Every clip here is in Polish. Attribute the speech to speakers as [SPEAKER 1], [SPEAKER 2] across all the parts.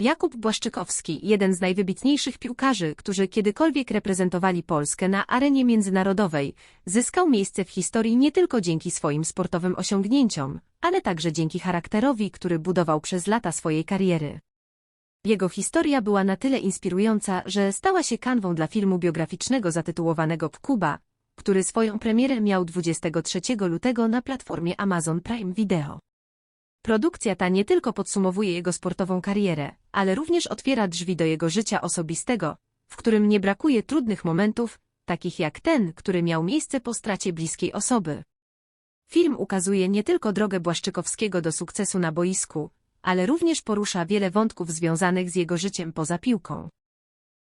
[SPEAKER 1] Jakub Błaszczykowski, jeden z najwybitniejszych piłkarzy, którzy kiedykolwiek reprezentowali Polskę na arenie międzynarodowej, zyskał miejsce w historii nie tylko dzięki swoim sportowym osiągnięciom, ale także dzięki charakterowi, który budował przez lata swojej kariery. Jego historia była na tyle inspirująca, że stała się kanwą dla filmu biograficznego zatytułowanego Kuba, który swoją premierę miał 23 lutego na platformie Amazon Prime Video. Produkcja ta nie tylko podsumowuje jego sportową karierę, ale również otwiera drzwi do jego życia osobistego, w którym nie brakuje trudnych momentów, takich jak ten, który miał miejsce po stracie bliskiej osoby. Film ukazuje nie tylko drogę Błaszczykowskiego do sukcesu na boisku, ale również porusza wiele wątków związanych z jego życiem poza piłką.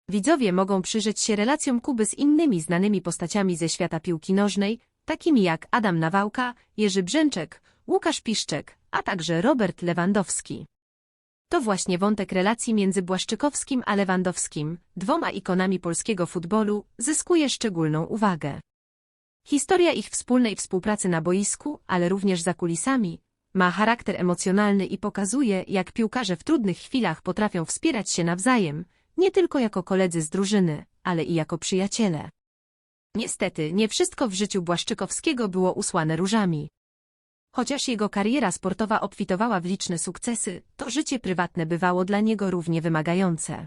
[SPEAKER 1] Widzowie mogą przyjrzeć się relacjom Kuby z innymi znanymi postaciami ze świata piłki nożnej, takimi jak Adam Nawałka, Jerzy Brzęczek, Łukasz Piszczek, a także Robert Lewandowski. To właśnie wątek relacji między Błaszczykowskim a Lewandowskim, dwoma ikonami polskiego futbolu, zyskuje szczególną uwagę. Historia ich wspólnej współpracy na boisku, ale również za kulisami, ma charakter emocjonalny i pokazuje, jak piłkarze w trudnych chwilach potrafią wspierać się nawzajem, nie tylko jako koledzy z drużyny, ale i jako przyjaciele. Niestety, nie wszystko w życiu Błaszczykowskiego było usłane różami. Chociaż jego kariera sportowa obfitowała w liczne sukcesy, to życie prywatne bywało dla niego równie wymagające.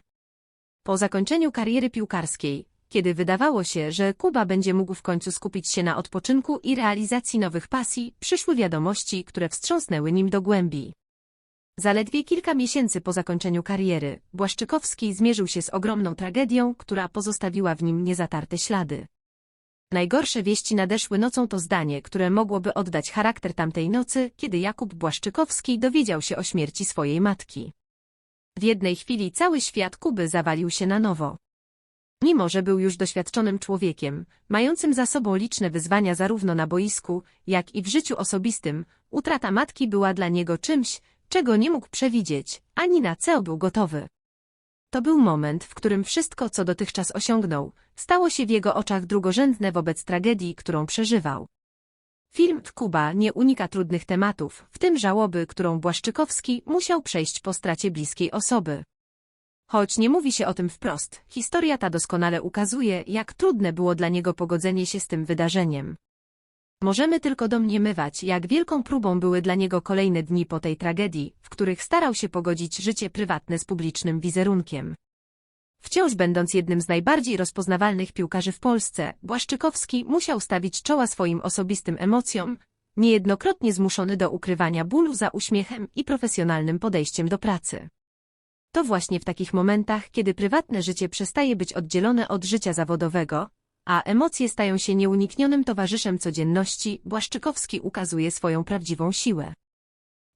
[SPEAKER 1] Po zakończeniu kariery piłkarskiej, kiedy wydawało się, że Kuba będzie mógł w końcu skupić się na odpoczynku i realizacji nowych pasji, przyszły wiadomości, które wstrząsnęły nim do głębi. Zaledwie kilka miesięcy po zakończeniu kariery, Błaszczykowski zmierzył się z ogromną tragedią, która pozostawiła w nim niezatarte ślady. Najgorsze wieści nadeszły nocą to zdanie, które mogłoby oddać charakter tamtej nocy, kiedy Jakub Błaszczykowski dowiedział się o śmierci swojej matki. W jednej chwili cały świat Kuby zawalił się na nowo. Mimo, że był już doświadczonym człowiekiem, mającym za sobą liczne wyzwania zarówno na boisku, jak i w życiu osobistym, utrata matki była dla niego czymś, czego nie mógł przewidzieć, ani na co był gotowy. To był moment, w którym wszystko, co dotychczas osiągnął, stało się w jego oczach drugorzędne wobec tragedii, którą przeżywał. Film Kuba nie unika trudnych tematów, w tym żałoby, którą Błaszczykowski musiał przejść po stracie bliskiej osoby. Choć nie mówi się o tym wprost, historia ta doskonale ukazuje, jak trudne było dla niego pogodzenie się z tym wydarzeniem. Możemy tylko domniemywać, jak wielką próbą były dla niego kolejne dni po tej tragedii, w których starał się pogodzić życie prywatne z publicznym wizerunkiem. Wciąż będąc jednym z najbardziej rozpoznawalnych piłkarzy w Polsce, Błaszczykowski musiał stawić czoła swoim osobistym emocjom, niejednokrotnie zmuszony do ukrywania bólu za uśmiechem i profesjonalnym podejściem do pracy. To właśnie w takich momentach, kiedy prywatne życie przestaje być oddzielone od życia zawodowego, a emocje stają się nieuniknionym towarzyszem codzienności, Błaszczykowski ukazuje swoją prawdziwą siłę.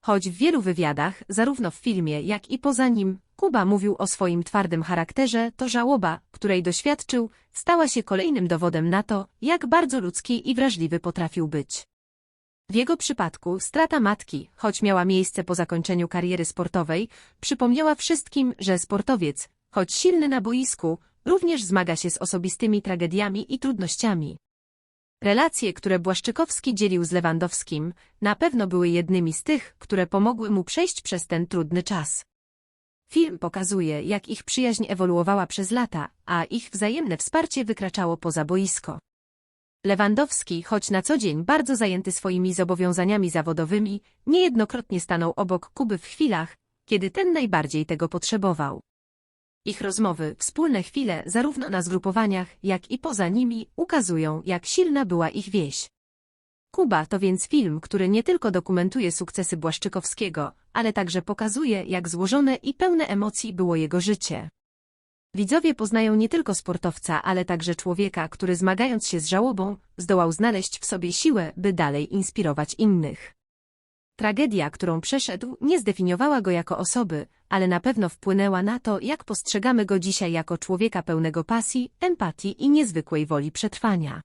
[SPEAKER 1] Choć w wielu wywiadach, zarówno w filmie, jak i poza nim, Kuba mówił o swoim twardym charakterze, to żałoba, której doświadczył, stała się kolejnym dowodem na to, jak bardzo ludzki i wrażliwy potrafił być. W jego przypadku strata matki, choć miała miejsce po zakończeniu kariery sportowej, przypomniała wszystkim, że sportowiec, choć silny na boisku, również zmaga się z osobistymi tragediami i trudnościami. Relacje, które Błaszczykowski dzielił z Lewandowskim, na pewno były jednymi z tych, które pomogły mu przejść przez ten trudny czas. Film pokazuje, jak ich przyjaźń ewoluowała przez lata, a ich wzajemne wsparcie wykraczało poza boisko. Lewandowski, choć na co dzień bardzo zajęty swoimi zobowiązaniami zawodowymi, niejednokrotnie stanął obok Kuby w chwilach, kiedy ten najbardziej tego potrzebował. Ich rozmowy, wspólne chwile, zarówno na zgrupowaniach, jak i poza nimi, ukazują, jak silna była ich wieś. Kuba to więc film, który nie tylko dokumentuje sukcesy Błaszczykowskiego, ale także pokazuje, jak złożone i pełne emocji było jego życie. Widzowie poznają nie tylko sportowca, ale także człowieka, który zmagając się z żałobą, zdołał znaleźć w sobie siłę, by dalej inspirować innych. Tragedia, którą przeszedł, nie zdefiniowała go jako osoby, ale na pewno wpłynęła na to, jak postrzegamy go dzisiaj jako człowieka pełnego pasji, empatii i niezwykłej woli przetrwania.